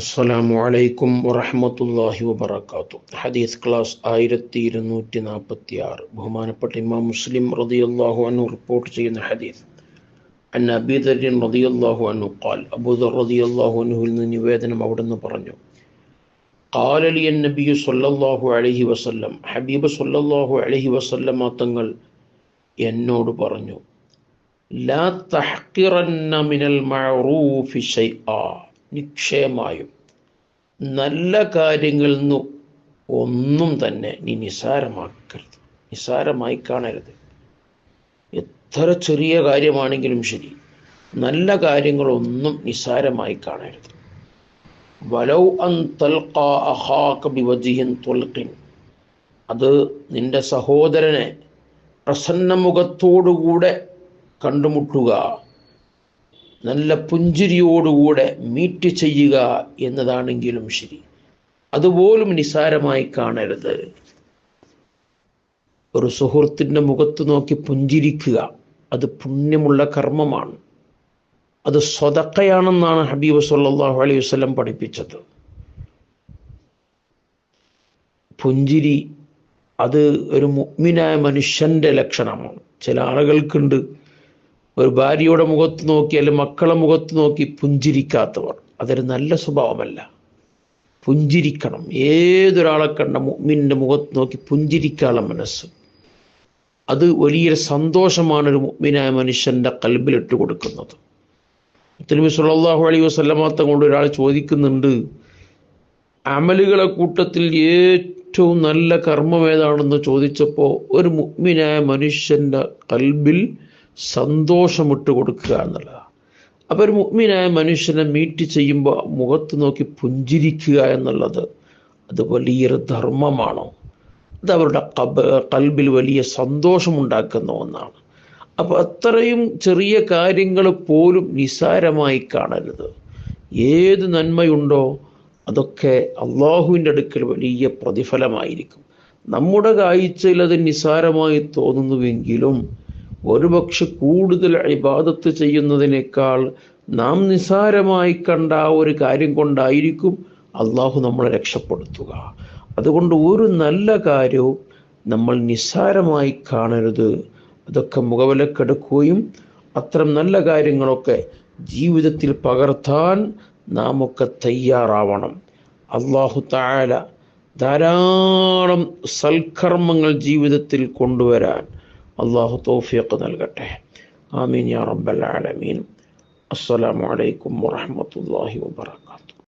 അസ്സലാമു അലൈക്കും വറഹമത്തല്ലാഹി വബർക്കാത്തു ഹദീസ് ക്ലാസ് ആയിരത്തി ഇരുന്നൂറ്റി നാൽപ്പത്തി ആറ് ബഹുമാനപ്പെട്ട ഇമാം മുസ്ലിം റതിയല്ലാഹു അനു റിപ്പോർട്ട് ചെയ്യുന്ന ഹദീസ്. അൻ അബീദരിൻ റതിയല്ലാഹു അനു ഖാൽ അബൂദർ റതിയല്ലാഹു അനുവിൽ നിന്ന് നിവേദനം അവിടുന്ന് പറഞ്ഞു. ഖാലലി അൻ നബിയു സല്ലല്ലാഹു അലൈഹി വസല്ലം ഹബീബ് സല്ലല്ലാഹു അലൈഹി വസല്ലം തങ്ങൾ എന്നോട് പറഞ്ഞു ലാ തഹ്കിറന്ന മിനൽ മഅറൂഫി ഷൈആ നിക്ഷേമായും. നല്ല കാര്യങ്ങളിൽ നിന്ന് ഒന്നും തന്നെ നീ നിസാരമാക്കരുത്. നിസാരമായി കാണരുത്. എത്ര ചെറിയ കാര്യമാണെങ്കിലും ശരി നല്ല കാര്യങ്ങളൊന്നും നിസാരമായി കാണരുത്. വലൗ അൻ ബിവജിഹിൻ തുൽഖിൻ. അത് നിന്റെ സഹോദരനെ പ്രസന്നമുഖത്തോടുകൂടെ കണ്ടുമുട്ടുക. നല്ല പുഞ്ചിരിയോടുകൂടെ മീറ്റ് ചെയ്യുക എന്നതാണെങ്കിലും ശരി. അതുപോലും നിസാരമായി കാണരുത്. ഒരു സുഹൃത്തിന്റെ മുഖത്ത് നോക്കി പുഞ്ചിരിക്കുക അത് പുണ്യമുള്ള കർമ്മമാണ്. അത് സ്വതക്കയാണെന്നാണ് ഹബീബ് സല്ലാഹു അലൈഹി വസ്ലം പഠിപ്പിച്ചത്. പുഞ്ചിരി അത് ഒരു മുഗ്മിനായ മനുഷ്യന്റെ ലക്ഷണമാണ്. ചില ആളുകൾക്കുണ്ട് ഒരു ഭാര്യയുടെ മുഖത്ത് നോക്കി അല്ലെങ്കിൽ മക്കളെ മുഖത്ത് നോക്കി പുഞ്ചിരിക്കാത്തവർ. അതൊരു നല്ല സ്വഭാവമല്ല. പുഞ്ചിരിക്കണം. ഏതൊരാളെ കണ്ട മുഗ്മിന്റെ മുഖത്ത് നോക്കി പുഞ്ചിരിക്കാനുള്ള മനസ്സ്. അത് വലിയൊരു സന്തോഷമാണ് ഒരു മുഗ്മിനായ മനുഷ്യന്റെ കൽബിലിട്ട് കൊടുക്കുന്നത്. തിരുമി സുല്ലാഹു അലൈഹി വസ്ലമാത്ത കൊണ്ട് ഒരാൾ ചോദിക്കുന്നുണ്ട് അമലുകളെ കൂട്ടത്തിൽ ഏറ്റവും നല്ല കർമ്മം ഏതാണെന്ന് ചോദിച്ചപ്പോൾ ഒരു മുഗ്മിനായ മനുഷ്യന്റെ കൽബിൽ സന്തോഷമിട്ട് കൊടുക്കുക എന്നുള്ളതാണ്. അപ്പോൾ ഒരു മുഗ്മിനായ മനുഷ്യനെ മീറ്റ് ചെയ്യുമ്പോൾ മുഖത്ത് നോക്കി പുഞ്ചിരിക്കുക എന്നുള്ളത് അത് വലിയൊരു ധർമ്മമാണ്? അത് അവരുടെ കബ കൽബിൽ വലിയ സന്തോഷമുണ്ടാക്കുന്ന ഒന്നാണ്. അപ്പോൾ അത്രയും ചെറിയ കാര്യങ്ങൾ പോലും നിസാരമായി കാണരുത്. ഏത് നന്മയുണ്ടോ അതൊക്കെ അള്ളാഹുവിന്റെ അടുക്കൽ വലിയ പ്രതിഫലമായിരിക്കും. നമ്മുടെ കാഴ്ചയിൽ അത് നിസാരമായി തോന്നുന്നുവെങ്കിലും ഒരുപക്ഷെ കൂടുതൽ ഇബാദത്ത് ചെയ്യുന്നതിനേക്കാൾ നാം നിസാരമായി കണ്ട ഒരു കാര്യം കൊണ്ടായിരിക്കും അള്ളാഹു നമ്മളെ രക്ഷപ്പെടുത്തുക. അതുകൊണ്ട് ഒരു നല്ല കാര്യവും നമ്മൾ നിസ്സാരമായി കാണരുത്. അതൊക്കെ മുഖവിലക്കെടുക്കുകയും അത്തരം നല്ല കാര്യങ്ങളൊക്കെ ജീവിതത്തിൽ പകർത്താൻ നാം ഒക്കെ തയ്യാറാവണം. അള്ളാഹു താല ധാരാളം സൽക്കർമ്മങ്ങൾ ജീവിതത്തിൽ കൊണ്ടുവരാൻ അള്ളാഹു തൗഫീഖ് നൽകട്ടെ ആമീൻ യാ റബ്ബൽ ആലമീൻ അസ്സലാമു അലൈക്കും വറഹ്മത്തുള്ളാഹി വബറകാതുഹു